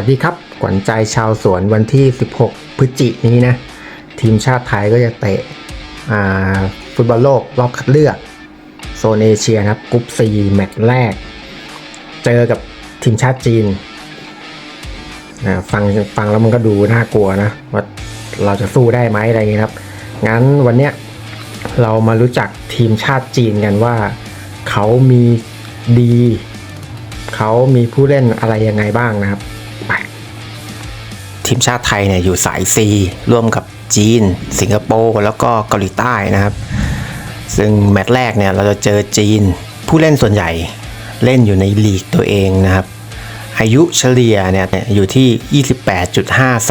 สวัสดีครับขวัญใจชาวสวนวันที่ 16 พฤศจิกนี้นะ ทีมชาติไทยก็จะเตะฟุตบอลโลกรอบคัดเลือก โซนเอเชียนะครับกรุ๊ป C แมตช์แรก เจอกับทีมชาติจีนฟังฟังแล้วมันก็ดูน่ากลัวนะว่าเราจะสู้ได้ไหมอะไรอย่างนี้ครับ งั้นวันเนี้ยเรามารู้จักทีมชาติจีนกันว่า เขามีดี เขามีผู้เล่นอะไรยังไงบ้างนะครับ ทีมชาติไทยเนี่ยอยู่สาย C ร่วมกับจีน สิงคโปร์แล้วก็เกาหลีใต้นะครับ ซึ่งแมตช์แรกเนี่ยเราจะเจอจีน ผู้เล่นส่วนใหญ่เล่นอยู่ในลีกตัวเองนะครับ อายุเฉลี่ยเนี่ยอยู่ที่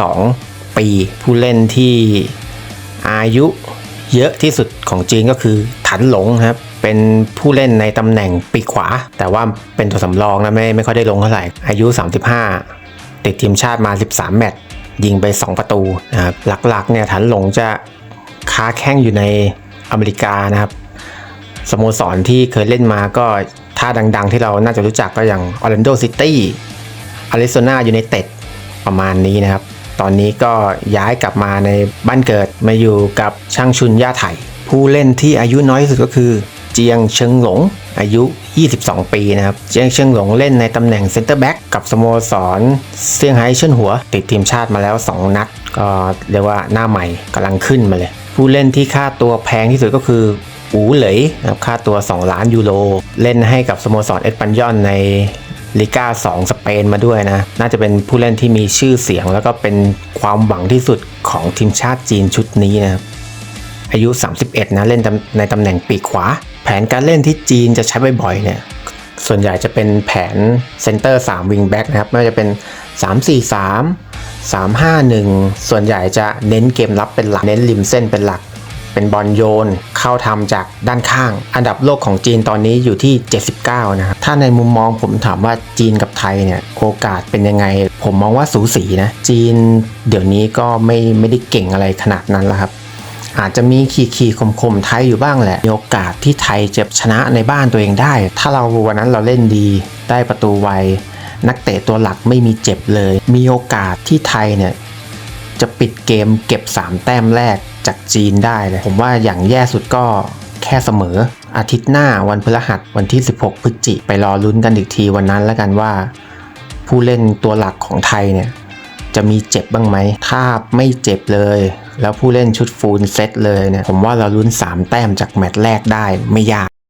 28.52 ปี ผู้เล่นที่อายุเยอะที่สุดของจีนก็คือถันหลงครับ เป็นผู้เล่นในตำแหน่งปีกขวา แต่ว่าเป็นตัวสำรองนะไม่ไม่ค่อยได้ลงเท่าไหร่ อายุ 35 ติดทีมชาติมา 13 แมตช์ยิงไป 2 ประตูนะครับหลักๆเนี่ยถันหลงจะค้าแข้งอยู่ในอเมริกานะครับสโมสรที่เคยเล่นมาก็ถ้าดังๆ ที่เราน่าจะรู้จักก็อย่างออร์แลนโดซิตี้อาริโซนายูไนเต็ดประมาณนี้นะครับ ตอนนี้ก็ย้ายกลับมาในบ้านเกิดมาอยู่กับช่างชุนย่าไถผู้เล่นที่อายุน้อยที่สุดก็คือ เจียงเชิงหลงอายุ 22 ปีนะครับ เจียงเชิงหลงเล่นในตำแหน่งเซนเตอร์แบ็กกับสโมสรเซี่ยงไฮ้เชินหัว ติดทีมชาติมาแล้ว 2 นัด ก็เรียกว่าหน้าใหม่กำลังขึ้นมาเลย ผู้เล่นที่ค่าตัวแพงที่สุดก็คืออูเหลยนะครับค่าตัว 2 ล้านยูโร เล่นให้กับสโมสรเอสปันยอนในลิก้า2สเปนมาด้วยนะ น่าจะเป็นผู้เล่นที่มีชื่อเสียง แล้วก็เป็นความหวังที่สุดของทีมชาติจีนชุดนี้นะครับอายุ 31 นะ เล่นในตำแหน่งปีกขวา ผนการเล่นที่จีนจะใช้บ่อยๆเนี่ยส่วนใหญ่จะเป็นแผนเซนเตอร์3วิงแบ็กนะครับไม่ว่าจะเป็น 3-4-3 3-5-1 ส่วนใหญ่จะเน้นเกมรับเป็นหลัก เน้นริมเส้นเป็นหลัก เป็นบอลโยน เข้าทำจากด้านข้าง อันดับโลกของจีนตอนนี้อยู่ที่ 79 นะครับ ถ้าในมุมมองผมถามว่าจีนกับไทยเนี่ยโอกาสเป็นยังไง ผมมองว่าสูสีนะ จีนเดี๋ยวนี้ก็ไม่ไม่ได้เก่งอะไรขนาดนั้นแล้วครับ อาจจะมีขี่ขี่คมคมๆไทยอยู่บ้างแหละมีโอกาสที่ไทยจะชนะในบ้านตัวเองได้ ถ้าเราวันนั้นเราเล่นดี ได้ประตูไว นักเตะตัวหลักไม่มีเจ็บเลย มีโอกาสที่ไทยเนี่ยจะปิดเกมเก็บ 3 แต้มแรกจากจีนได้เลย ผมว่าอย่างแย่สุดก็แค่เสมอ อาทิตย์หน้าวันพฤหัสวันที่ 16 พฤศจิไปรอลุ้นกันอีกทีวันนั้นแล้วกันว่า ผู้เล่นตัวหลักของไทยเนี่ย จะมีเจ็บบ้างไหม ถ้าไม่เจ็บเลย แล้วผู้เล่นชุดฟูลเซตเลยเนี่ย ผมว่าเราลุ้น 3 แต้มจากแมตช์แรกได้ไม่ยาก